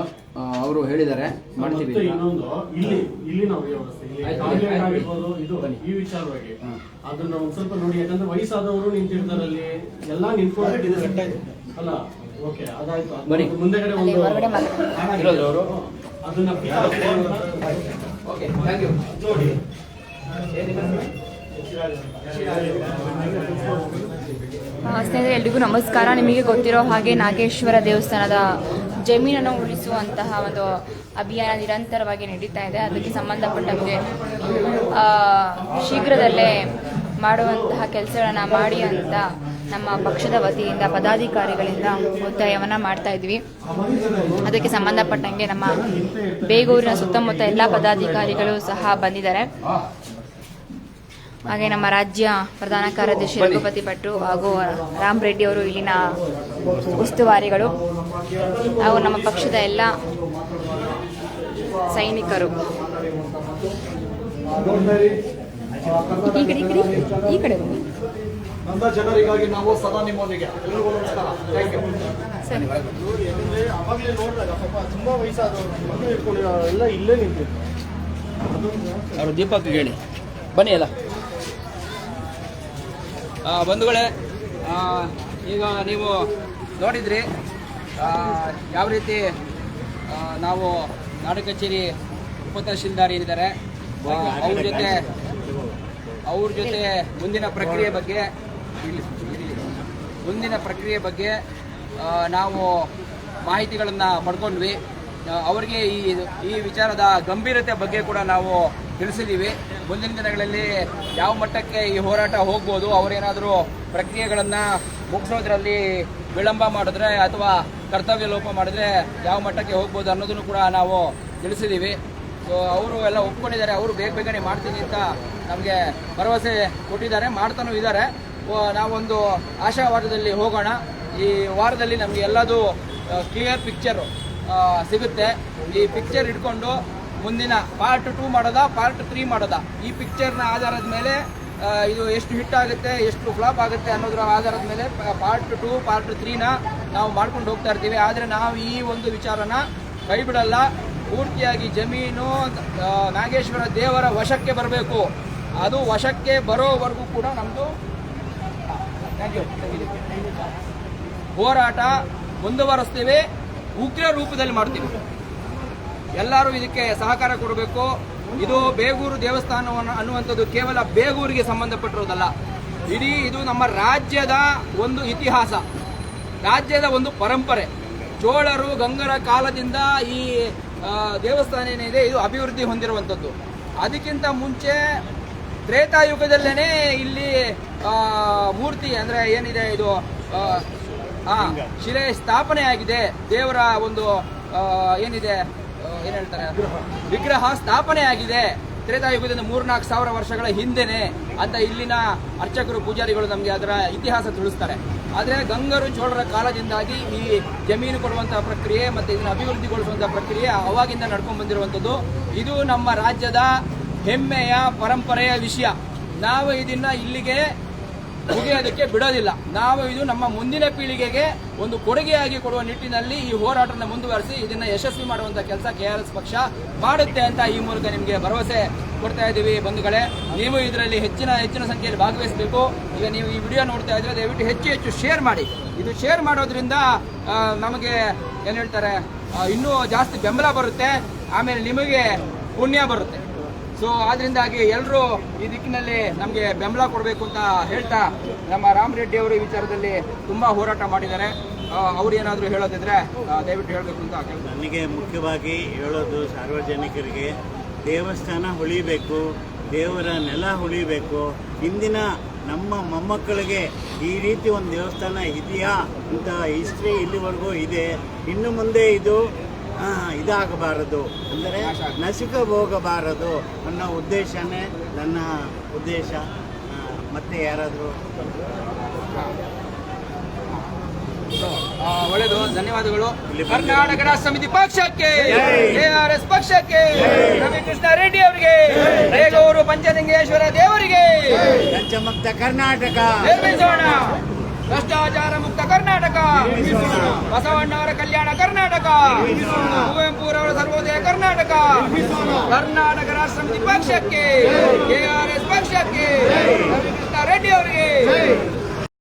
ಅವರು ಹೇಳಿದ್ದಾರೆ ಮಾಡ್ತೀವಿ ಮತ್ತೆ ಇನ್ನೊಂದು ಇಲ್ಲಿ ಇಲ್ಲಿ ನಾವು ಟಾಯ್ಲೆಟ್ ಆಗಿರ್ಬೋದು ಇದು ಬನ್ನಿ. ಈ ವಿಚಾರವಾಗಿ. ಅದನ್ನ ಒಂದ್ ಸ್ವಲ್ಪ ನೋಡಿ ಯಾಕಂದ್ರೆ ವಯಸ್ಸಾದವರು ನಿಂತಿರ್ತಾರಲ್ಲಿ ಎಲ್ಲ ನಿಂತ್ಕೊಂಡು ಅಲ್ಲ ಓಕೆ ಅದಾಯ್ತು. ಅದು ಬನ್ನಿ. ಮುಂದೆಗಡೆ ಒಂದು ಇರೋದು ಅವರು? ಅದನ್ನ ಓಕೆ ಥ್ಯಾಂಕ್ ಯು ನೋಡಿ. ಸ್ನೇಹಿತರೆ, ಎಲ್ರಿಗೂ ನಮಸ್ಕಾರ. ನಿಮಗೆ ಗೊತ್ತಿರೋ ಹಾಗೆ ನಾಗೇಶ್ವರ ದೇವಸ್ಥಾನದ ಜಮೀನನ್ನು ಉಳಿಸುವಂತಹ ಒಂದು ಅಭಿಯಾನ ನಿರಂತರವಾಗಿ ನಡೀತಾ ಇದೆ. ಅದಕ್ಕೆ ಸಂಬಂಧಪಟ್ಟಂತೆ ಶೀಘ್ರದಲ್ಲೇ ಮಾಡುವಂತಹ ಕೆಲಸಗಳನ್ನು ಮಾಡಿ ಅಂತ ನಮ್ಮ ಪಕ್ಷದ ವತಿಯಿಂದ, ಪದಾಧಿಕಾರಿಗಳಿಂದ ಒತ್ತಾಯವನ್ನು ಮಾಡ್ತಾ ಇದ್ವಿ. ಅದಕ್ಕೆ ಸಂಬಂಧಪಟ್ಟಂಗೆ ನಮ್ಮ ಬೇಗೂರಿನ ಸುತ್ತಮುತ್ತ ಎಲ್ಲ ಪದಾಧಿಕಾರಿಗಳು ಸಹ ಬಂದಿದ್ದಾರೆ. ಹಾಗೆ ನಮ್ಮ ರಾಜ್ಯ ಪ್ರಧಾನ ಕಾರ್ಯದರ್ಶಿ ರಘುಪತಿ ಭಟ್ರು ಹಾಗೂ ರಾಮ್ ರೆಡ್ಡಿ ಅವರು ಇಲ್ಲಿನ ಉಸ್ತುವಾರಿಗಳು ಹಾಗೂ ನಮ್ಮ ಪಕ್ಷದ ಎಲ್ಲ ಸೈನಿಕರು. ಈ ಕಡೆ ಈ ಕಡೆ ಈ ಕಡೆ ಬನ್ನಿ. ಜನರಿಗಾಗಿ ನಾವು ಸದಾ ನಿಮ್ಮೊಂದಿಗೆ. ಎಲ್ಲರಿಗೂ ನಮಸ್ಕಾರ. ಥ್ಯಾಂಕ್ ಯು ಸರಿ. ನೋಡಿ ಯಾಕಂದ್ರೆ ಅವಾಗಲೇ ನೋಡಿದಾಗ ಪಾಪ ತುಂಬಾ ವಯಸ್ಸಾದವರು ಮಕ್ಕಳು ಇಟ್ಕೊಂಡಿರೋ ಎಲ್ಲ ಇಲ್ಲೇ ನಿಂತಿದ್ರು ಅವರು ದೀಪಕ್ ಹೇಳಿ. ಬನ್ನಿ ಬಂಧುಗಳೇ ಈಗ ನೀವು ನೋಡಿದ್ರಿ ಯಾವ ರೀತಿ ನಾವು ನಾಡ ಕಚೇರಿ ಉಪ ಏನಿದ್ದಾರೆ ಅವ್ರ ಜೊತೆ ಅವ್ರ ಜೊತೆ ಮುಂದಿನ ಪ್ರಕ್ರಿಯೆ ಬಗ್ಗೆ, ಮುಂದಿನ ಪ್ರಕ್ರಿಯೆ ಬಗ್ಗೆ ನಾವು ಮಾಹಿತಿಗಳನ್ನು ಪಡ್ಕೊಂಡ್ವಿ. ಅವರಿಗೆ ಈ ಈ ವಿಚಾರದ ಗಂಭೀರತೆ ಬಗ್ಗೆ ಕೂಡ ನಾವು ತಿಳಿಸಿದ್ದೀವಿ. ಮುಂದಿನ ದಿನಗಳಲ್ಲಿ ಯಾವ ಮಟ್ಟಕ್ಕೆ ಈ ಹೋರಾಟ ಹೋಗ್ಬೋದು, ಅವರೇನಾದರೂ ಪ್ರಕ್ರಿಯೆಗಳನ್ನು ಮುಗಿಸೋದ್ರಲ್ಲಿ ವಿಳಂಬ ಮಾಡಿದ್ರೆ ಅಥವಾ ಕರ್ತವ್ಯ ಲೋಪ ಮಾಡಿದ್ರೆ ಯಾವ ಮಟ್ಟಕ್ಕೆ ಹೋಗ್ಬೋದು ಅನ್ನೋದನ್ನು ಕೂಡ ನಾವು ತಿಳಿಸಿದ್ದೀವಿ. ಸೊ ಅವರು ಎಲ್ಲ ಒಪ್ಕೊಂಡಿದ್ದಾರೆ, ಅವರು ಬೇಗ ಬೇಗನೆ ಮಾಡ್ತೀನಿ ಅಂತ ನಮಗೆ ಭರವಸೆ ಕೊಟ್ಟಿದ್ದಾರೆ, ಮಾಡ್ತಾನೂ ಇದ್ದಾರೆ. ನಾವೊಂದು ಆಶಾವಾದದಲ್ಲಿ ಹೋಗೋಣ. ಈ ವಾರದಲ್ಲಿ ನಮಗೆ ಎಲ್ಲದೂ ಕ್ಲಿಯರ್ ಪಿಕ್ಚರು ಸಿಗುತ್ತೆ. ಈ ಪಿಕ್ಚರ್ ಇಟ್ಕೊಂಡು ಮುಂದಿನ ಪಾರ್ಟ್ ಟೂ ಮಾಡೋದ ಪಾರ್ಟ್ ತ್ರೀ ಮಾಡೋದ? ಈ ಪಿಕ್ಚರ್ನ ಆಧಾರದ ಮೇಲೆ ಇದು ಎಷ್ಟು ಹಿಟ್ ಆಗುತ್ತೆ, ಎಷ್ಟು ಫ್ಲಾಪ್ ಆಗುತ್ತೆ ಅನ್ನೋದ್ರ ಆಧಾರದ ಮೇಲೆ ಪಾರ್ಟ್ ಟೂ ಪಾರ್ಟ್ ತ್ರೀನ ನಾವು ಮಾಡ್ಕೊಂಡು ಹೋಗ್ತಾ ಇರ್ತೀವಿ. ಆದರೆ ನಾವು ಈ ಒಂದು ವಿಚಾರನ ಕೈ ಬಿಡಲ್ಲ. ಪೂರ್ತಿಯಾಗಿ ಜಮೀನು ನಾಗೇಶ್ವರ ದೇವರ ವಶಕ್ಕೆ ಬರಬೇಕು. ಅದು ವಶಕ್ಕೆ ಬರೋವರೆಗೂ ಕೂಡ ನಮ್ಮದು ಹೋರಾಟ ಮುಂದುವರಿಸ್ತೀವಿ. ಉಗ್ರ ರೂಪದಲ್ಲಿ ಮಾಡ್ತೀವಿ. ಎಲ್ಲರೂ ಇದಕ್ಕೆ ಸಹಕಾರ ಕೊಡಬೇಕು. ಇದು ಬೇಗೂರು ದೇವಸ್ಥಾನವನ್ನು ಅನ್ನುವಂಥದ್ದು ಕೇವಲ ಬೇಗೂರಿಗೆ ಸಂಬಂಧಪಟ್ಟಿರೋದಲ್ಲ ಇಡೀ ಇದು ನಮ್ಮ ರಾಜ್ಯದ ಒಂದು ಇತಿಹಾಸ. ರಾಜ್ಯದ ಒಂದು ಪರಂಪರೆ. ಚೋಳರು ಗಂಗರ ಕಾಲದಿಂದ ಈ ದೇವಸ್ಥಾನ ಏನಿದೆ, ಇದು ಅಭಿವೃದ್ಧಿ ಹೊಂದಿರುವಂಥದ್ದು. ಅದಕ್ಕಿಂತ ಮುಂಚೆ ತ್ರೇತಾಯುಗದಲ್ಲೇ ಇಲ್ಲಿ ಮೂರ್ತಿ ಅಂದರೆ ಏನಿದೆ ಇದು ಶಿಲೆ ಸ್ಥಾಪನೆ ಆಗಿದೆ ದೇವರ ಒಂದು ಏನಿದೆ ಏನ್ ಹೇಳ್ತಾರೆ? ವಿಗ್ರಹ ಸ್ಥಾಪನೆ ಆಗಿದೆ ತ್ರೇತಾಯುಗದಿಂದ ಮೂರ್ನಾಲ್ಕು ಸಾವಿರ ವರ್ಷಗಳ ಹಿಂದೆನೆ ಅಂತ ಇಲ್ಲಿನ ಅರ್ಚಕರು, ಪೂಜಾರಿಗಳು ನಮಗೆ ಅದರ ಇತಿಹಾಸ ತಿಳಿಸ್ತಾರೆ. ಆದರೆ ಗಂಗರು ಚೋಳರ ಕಾಲದಿಂದಾಗಿ ಈ ಜಮೀನು ಕೊಡುವಂತಹ ಪ್ರಕ್ರಿಯೆ ಮತ್ತೆ ಇದನ್ನ ಅಭಿವೃದ್ಧಿಗೊಳಿಸುವಂತಹ ಪ್ರಕ್ರಿಯೆ ಅವಾಗಿಂದ ನಡ್ಕೊಂಡು ಬಂದಿರುವಂಥದ್ದು ಇದು ನಮ್ಮ ರಾಜ್ಯದ ಹೆಮ್ಮೆಯ ಪರಂಪರೆಯ ವಿಷಯ. ನಾವು ಇದನ್ನ ಇಲ್ಲಿಗೆ ಮುಗಿಯೋದಕ್ಕೆ ಬಿಡೋದಿಲ್ಲ. ನಾವು ಇದು ನಮ್ಮ ಮುಂದಿನ ಪೀಳಿಗೆಗೆ ಒಂದು ಕೊಡುಗೆಯಾಗಿ ಕೊಡುವ ನಿಟ್ಟಿನಲ್ಲಿ ಈ ಹೋರಾಟವನ್ನು ಮುಂದುವರೆಸಿ ಇದನ್ನ ಯಶಸ್ವಿ ಮಾಡುವಂತ ಕೆಲಸ ಕೆ ಪಕ್ಷ ಮಾಡುತ್ತೆ ಅಂತ ಈ ಮೂಲಕ ನಿಮಗೆ ಭರವಸೆ ಕೊಡ್ತಾ ಇದ್ದೀವಿ ಬಂಧುಗಳೇ. ನೀವು ಇದರಲ್ಲಿ ಹೆಚ್ಚಿನ ಹೆಚ್ಚಿನ ಸಂಖ್ಯೆಯಲ್ಲಿ ಭಾಗವಹಿಸಬೇಕು. ಈಗ ನೀವು ಈ ವಿಡಿಯೋ ನೋಡ್ತಾ ಇದ್ರೆ ದಯವಿಟ್ಟು ಹೆಚ್ಚು ಹೆಚ್ಚು ಶೇರ್ ಮಾಡಿ. ಇದು ಶೇರ್ ಮಾಡೋದ್ರಿಂದ ನಮಗೆ ಏನು ಹೇಳ್ತಾರೆ ಇನ್ನೂ ಜಾಸ್ತಿ ಬೆಂಬಲ ಬರುತ್ತೆ. ಆಮೇಲೆ ನಿಮಗೆ ಪುಣ್ಯ ಬರುತ್ತೆ. ಸೊ ಆದ್ರಿಂದಾಗಿ ಎಲ್ಲರೂ ಈ ದಿಕ್ಕಿನಲ್ಲಿ ನಮಗೆ ಬೆಂಬಲ ಕೊಡಬೇಕು ಅಂತ ಹೇಳ್ತಾ ನಮ್ಮ ರಾಮ್ ಅವರು ಈ ವಿಚಾರದಲ್ಲಿ ತುಂಬಾ ಹೋರಾಟ ಮಾಡಿದ್ದಾರೆ. ಅವ್ರು ಏನಾದರೂ ಹೇಳೋದಿದ್ರೆ ದಯವಿಟ್ಟು ಹೇಳಬೇಕು ಅಂತ ನನಗೆ ಮುಖ್ಯವಾಗಿ ಹೇಳೋದು ಸಾರ್ವಜನಿಕರಿಗೆ, ದೇವಸ್ಥಾನ ಉಳಿಬೇಕು ದೇವರ ನೆಲ ಉಳಿಬೇಕು ಇಂದಿನ ನಮ್ಮ ಮೊಮ್ಮಕ್ಕಳಿಗೆ ಈ ರೀತಿ ಒಂದು ದೇವಸ್ಥಾನ ಇದೆಯಾ ಅಂತ ಹಿಸ್ಟ್ರಿ ಇಲ್ಲಿವರೆಗೂ ಇದೆ. ಇನ್ನು ಮುಂದೆ ಇದು ಇದಾಗಬಾರದು. ಅಂದರೆ ನಸುಕ ಹೋಗಬಾರದು ಅನ್ನೋ ಉದ್ದೇಶನೇ ನನ್ನ ಉದ್ದೇಶ. ಮತ್ತೆ ಯಾರಾದರೂ? ಒಳ್ಳೆಯದು ಧನ್ಯವಾದಗಳು. ಕರ್ನಾಟಕ ರಾಷ್ಟ್ರ ಸಮಿತಿ ಪಕ್ಷಕ್ಕೆ ಆರ್ ಎಸ್ ಪಕ್ಷಕ್ಕೆ ರವಿಕೃಷ್ಣ ರೆಡ್ಡಿ ಅವರಿಗೆ ರೇಗೂರು ಪಂಚಲಿಂಗೇಶ್ವರ ದೇವರಿಗೆ. ಪಂಚಮುಕ್ತ ಕರ್ನಾಟಕ. ನಿರ್ಮಿಸೋಣ. ಭ್ರಷ್ಟಾಚಾರ ಮುಕ್ತ ಕರ್ನಾಟಕ. ಬಸವಣ್ಣವರ ಕಲ್ಯಾಣ ಕರ್ನಾಟಕ. ಕುವೆಂಪುರವರ ಸರ್ವೋದಯ ಕರ್ನಾಟಕ. ಕರ್ನಾಟಕ ರಾಷ್ಟ್ರ ಸಮಿತಿ ಪಕ್ಷಕ್ಕೆ ಕೆಆರ್ಎಸ್ ಪಕ್ಷಕ್ಕೆ ರವಿಕೃಷ್ಣ ರೆಡ್ಡಿ ಅವರಿಗೆ.